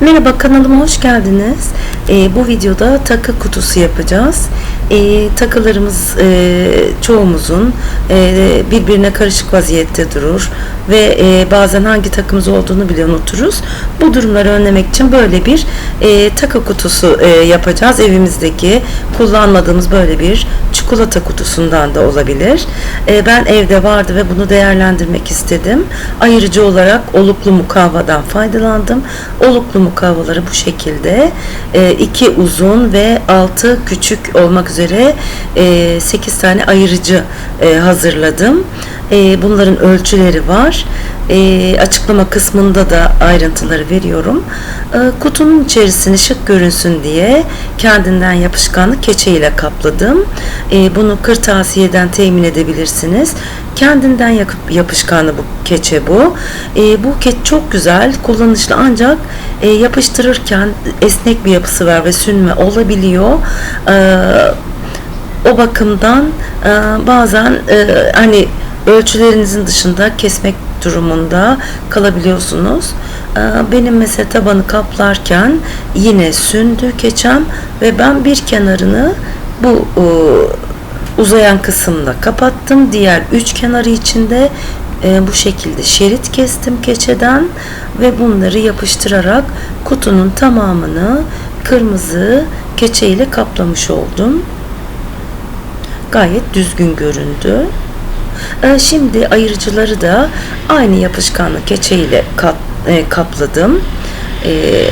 Merhaba kanalıma hoş geldiniz. Ee, bu videoda takı kutusu yapacağız. Ee, takılarımız e, çoğumuzun e, birbirine karışık vaziyette durur ve e, bazen hangi takımız olduğunu bile unuturuz. Bu durumları önlemek için böyle bir e, takı kutusu e, yapacağız. Evimizdeki kullanmadığımız böyle bir çikolata kutusundan da olabilir. E, ben evde vardı ve bunu değerlendirmek istedim. Ayırıcı olarak oluklu mukavvadan faydalandım. Oluklu mukavvaları bu şekilde e, iki uzun ve altı küçük olmak üzere e, 8 tane ayırıcı e, hazırladım. E, bunların ölçüleri var. E, açıklama kısmında da ayrıntıları veriyorum. E, kutunun içerisini şık görünsün diye kendinden yapışkanlı keçe ile kapladım. E, bunu kırtasiyeden temin edebilirsiniz. Kendinden yakıp yapışkanlı bu keçe bu. E, bu keçe çok güzel, kullanışlı ancak e, yapıştırırken esnek bir yapısı var ve sünme olabiliyor. E, o bakımdan e, bazen e, hani ölçülerinizin dışında kesmek durumunda kalabiliyorsunuz. E, benim mesela tabanı kaplarken yine sündü keçem ve ben bir kenarını bu e, uzayan kısımla kapattım. Diğer üç kenarı içinde e, bu şekilde şerit kestim keçeden ve bunları yapıştırarak kutunun tamamını kırmızı keçe ile kaplamış oldum. Gayet düzgün göründü. E, şimdi ayırıcıları da aynı yapışkanlı keçe ile kat, e, kapladım. E,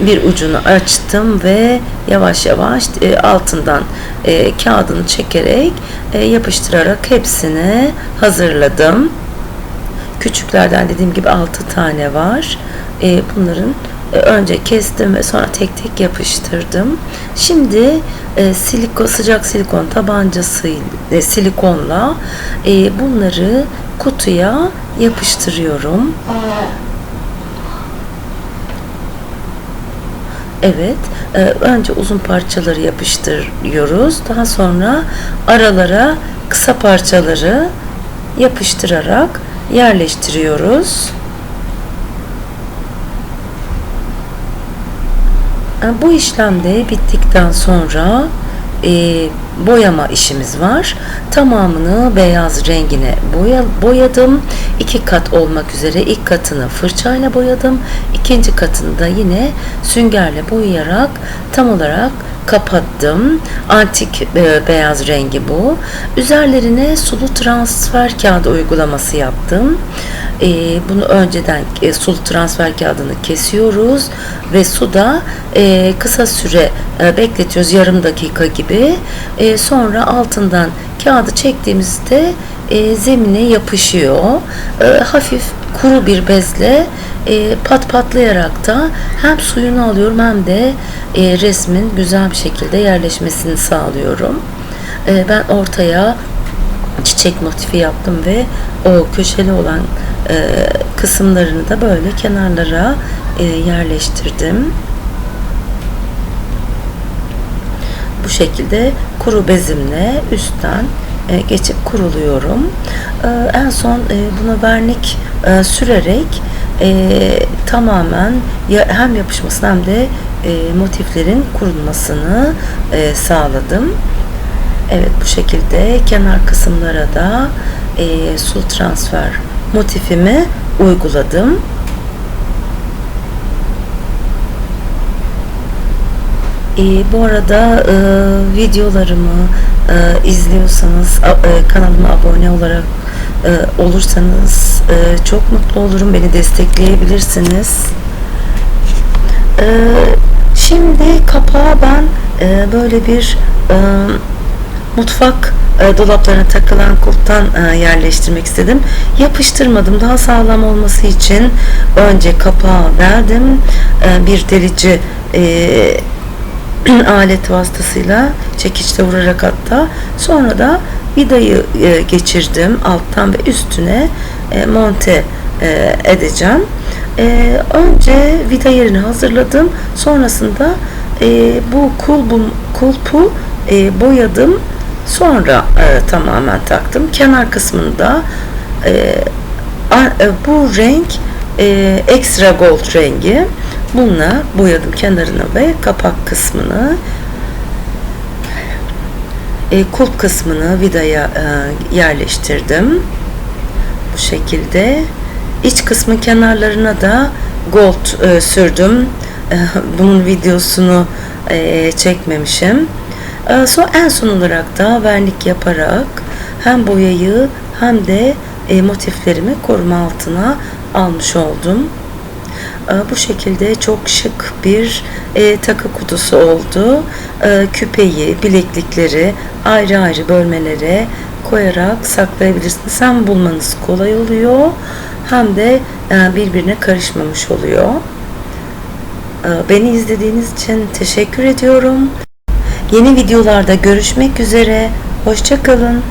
bir ucunu açtım ve yavaş yavaş e, altından e, kağıdını çekerek e, yapıştırarak hepsini hazırladım. Küçüklerden dediğim gibi 6 tane var. E, bunların önce kestim ve sonra tek tek yapıştırdım. Şimdi e, silikon sıcak silikon tabancası e, silikonla e, bunları kutuya yapıştırıyorum. Evet, e, önce uzun parçaları yapıştırıyoruz. Daha sonra aralara kısa parçaları yapıştırarak yerleştiriyoruz. Bu işlemde bittikten sonra e, boyama işimiz var. Tamamını beyaz rengine boya, boyadım. İki kat olmak üzere ilk katını fırçayla boyadım. İkinci katını da yine süngerle boyayarak tam olarak kapattım. Antik e, beyaz rengi bu. Üzerlerine sulu transfer kağıdı uygulaması yaptım. E, bunu önceden e, sulu transfer kağıdını kesiyoruz ve suda e, kısa süre e, bekletiyoruz yarım dakika gibi. E, sonra altından kağıdı çektiğimizde e, zemine yapışıyor. E, hafif kuru bir bezle e, pat patlayarak da hem suyunu alıyorum hem de e, resmin güzel bir şekilde yerleşmesini sağlıyorum. E, ben ortaya çiçek motifi yaptım ve o köşeli olan e, kısımlarını da böyle kenarlara e, yerleştirdim. Bu şekilde kuru bezimle üstten geçip kuruluyorum. E, en son e, buna vernik e, sürerek e, tamamen hem yapışmasını hem de e, motiflerin kurulmasını e, sağladım. Evet bu şekilde kenar kısımlara da e, sul transfer motifimi uyguladım. E, bu arada e, videolarımı e, izliyorsanız e, kanalıma abone olarak e, olursanız e, çok mutlu olurum. Beni destekleyebilirsiniz. E, şimdi kapağı ben e, böyle bir e, mutfak e, dolaplarına takılan kulptan e, yerleştirmek istedim. Yapıştırmadım. Daha sağlam olması için önce kapağı verdim. E, bir delici e, alet vasıtasıyla çekiçle vurarak hatta sonra da vidayı e, geçirdim alttan ve üstüne e, monte e, edeceğim. E, önce vida yerini hazırladım. Sonrasında e, bu kulbu, kulpu e, boyadım. Sonra e, tamamen taktım. Kenar kısmında e, a, e, bu renk e, extra gold rengi. Bununla boyadım kenarını ve kapak kısmını. E, kulp kısmını vidaya e, yerleştirdim. Bu şekilde. İç kısmı kenarlarına da gold e, sürdüm. E, bunun videosunu e, çekmemişim. E, son, en son olarak da vernik yaparak hem boyayı hem de e, motiflerimi koruma altına almış oldum. E, bu şekilde çok şık bir e, takı kutusu oldu. E, küpeyi, bileklikleri ayrı ayrı bölmelere koyarak saklayabilirsiniz. Hem bulmanız kolay oluyor hem de e, birbirine karışmamış oluyor. E, beni izlediğiniz için teşekkür ediyorum. Yeni videolarda görüşmek üzere. Hoşçakalın.